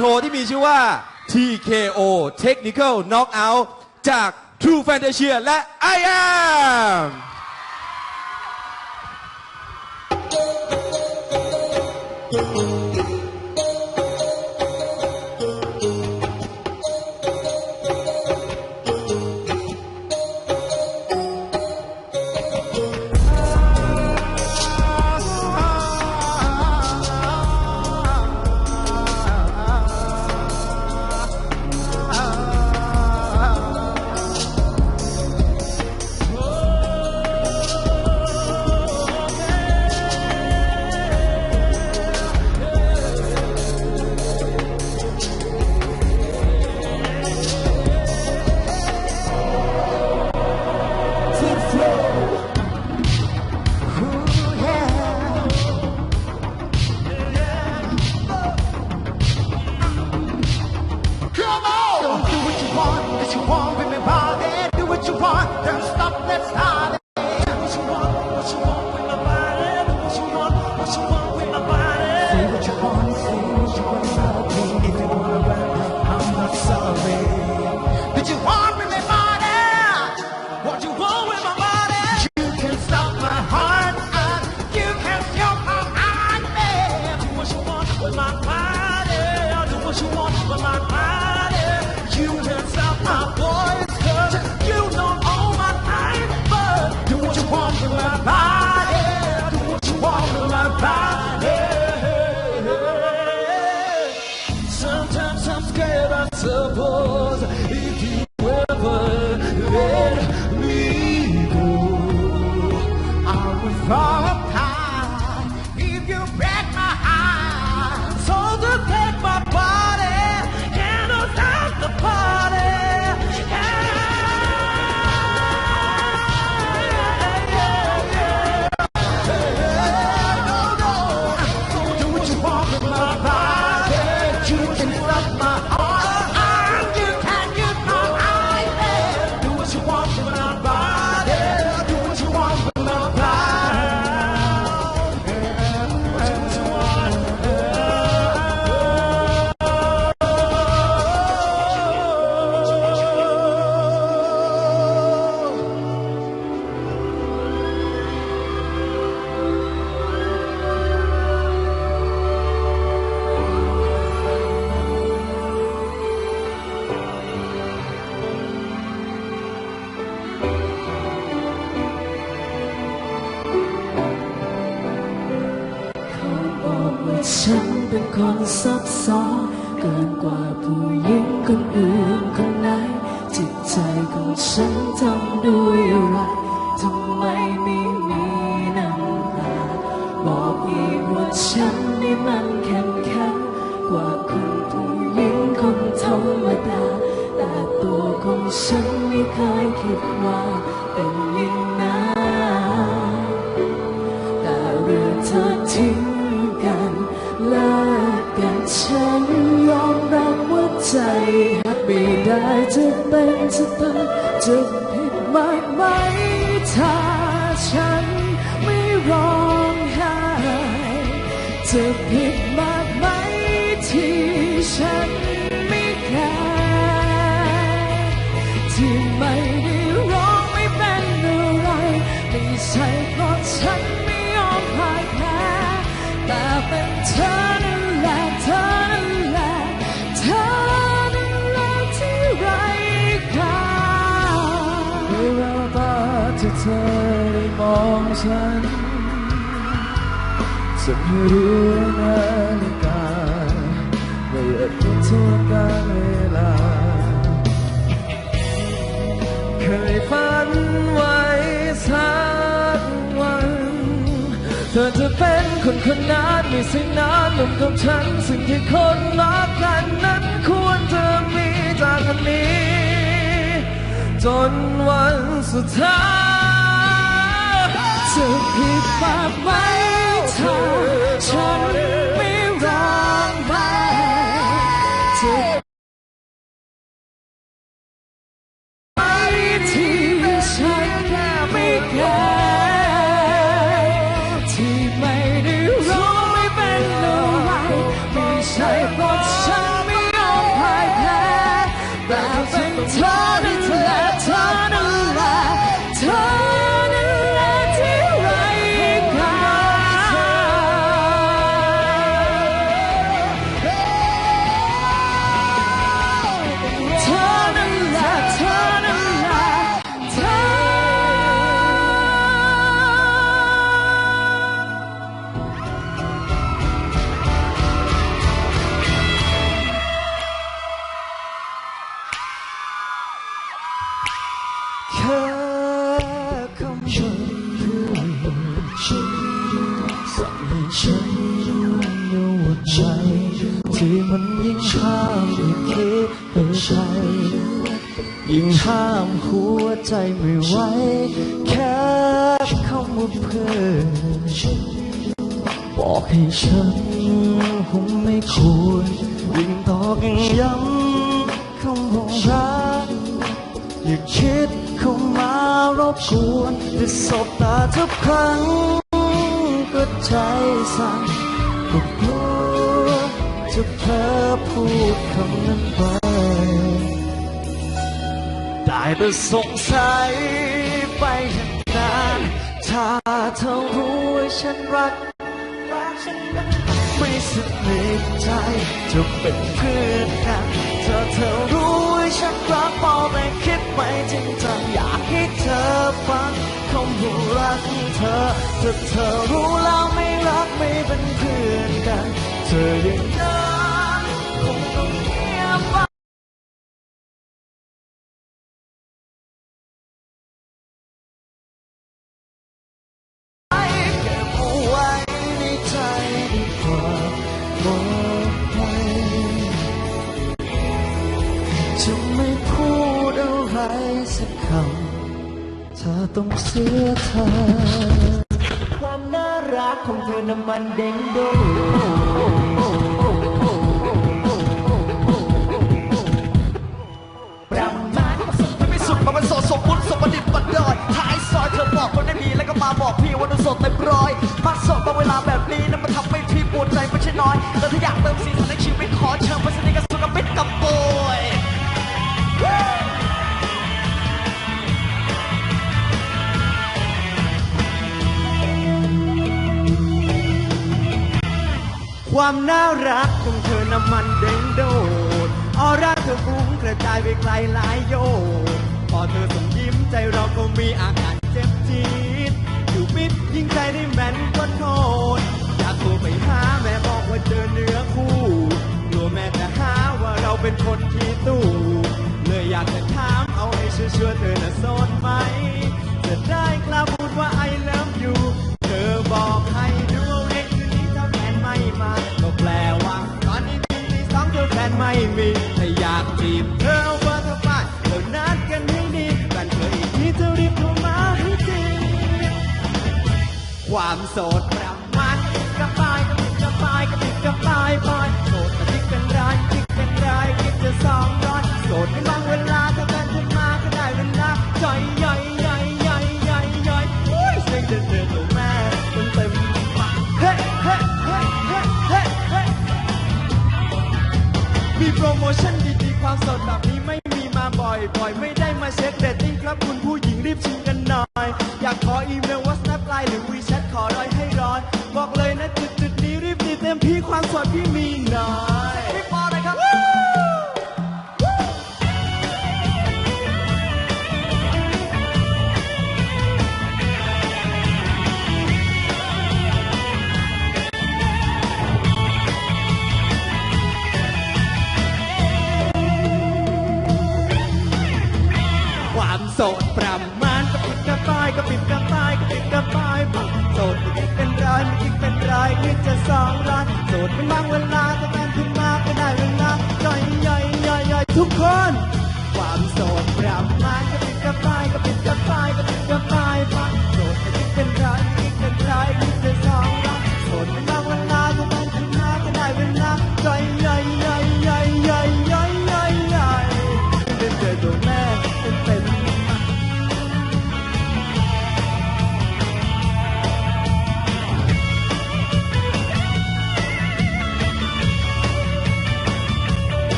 โทที่มีชื่อว่า TKO Technical Knockout จาก True Fantasia และ I am Brahma ฉันเป็นคนซับซ้อนเกินกว่าผู้หญิงคนอื่นคนไหน จิตใจของฉันทำด้วยอะไรทำไมไม่มีน้ำตาบอกอีกว่าฉันนี่มันแค่ ได้จะเป็นจะตายจะผิดมากไหมถ้าฉันไม่ร้องไห้จะผิดมากไหมที่ฉันไม่แคร์ที่ไม่ จะไม่รู้นาฬิกาเมื่อคิดทั่วการเวลา เคยฝันไว้สักวัน เธอจะเป็นคนคนนั้นมีสิ่งนั้นหนุ่มกับฉัน สิ่งที่คนรักกันนั้นควรจะมีจากอันนี้ จนวันสุดท้ายจะผิดมากไห มถ้ ยิ่งห้ามหัวใจไม่ไหวแค่คำว่าเพื่อนบอกให้ฉันคงไม่ควรยิ่งตอกยิ่งย้ำคำว่ารักอย่าคิดเข้ามารบกวนจะสบตาทุกครั้งก็ใจสั่นก็กลัวจะเพ้อพูดคำนั้นไป ได้แต่สงสัยไปอย่างนานถ้าเธอรู้ว่าฉันรักรักฉันไม่สนิทใจจะเป็นเพื่อนกันถ้าเธอรู้ว่าฉันรักเมาแต่คิดไปจริงจังอยากให้เธอฟังคำว่ารักเธอถ้าเธอรู้แล้วไม่รักไม่เป็นเพื่อนกัน เธออย่าง คำถ้าต้องเสียเธอความน่ารักของเธอน้ำมันเด้งโดประมาณไม่สุดมาเป็นโสดสมบูรณ์สมบัติบันดอยท้ายซอยเธอบอกคนได้ดีแล้วก็มาบอกพี่ว่าดูสดเต็มร้อยมา ความน่ารักของเธอน้ำมันเด้งโดดออร่าเธอฟุ้งกระจายไปไกลหลายโยนพอเธอส่งยิ้มใจเราก็มีอาการเจ็บจี๊ดอยู่มิดยิ่งใจได้แม่นก็โทษอยากโทรไปหาแม่บอกว่าเจอเนื้อคู่กลัวแม่จะหาว่าเราเป็นคนที่ตู้เลยอยากจะถามเอาให้ชัวร์ๆเธอน่ะโสดไหมจะได้กล้า ความโสดประมาณกระปายกระปิดกระปายกระปิดกระปายปอยโสดมาทิกเป็นรายทิกเป็นรายคิดจะสองร้อยโสดในบางเวลาถ้าแฟนขึ้นมาก็ได้เวลาใจใหญ่ใหญ่ใหญ่ใหญ่ใหญ่โอ้ยเสียงเดินเดินตัวแม่เต็มเต็มปากเฮ้เฮ้เฮ้เฮ้เฮ้เฮ้มีโปรโมชั่นดีๆความสดแบบนี้ไม่มีมาบ่อยบ่อยๆไม่ ดประมาณก็ปิดกระต่ายก็ปิดกระต่ายก็ปิดกระต่ายผักโสดไม่คิดเป็นร้ยไม่คิดเป็นร้ยคิดจะสองร้อยโสดไม่บางเวลาก็การขึ้นมาก็ได้เวลาย่อยย่อยย่อยย่อยทุกคน ความโสดประมาณก็ปิดกระต่ายก็ปิดกระต่ายก็ปิดกระปาย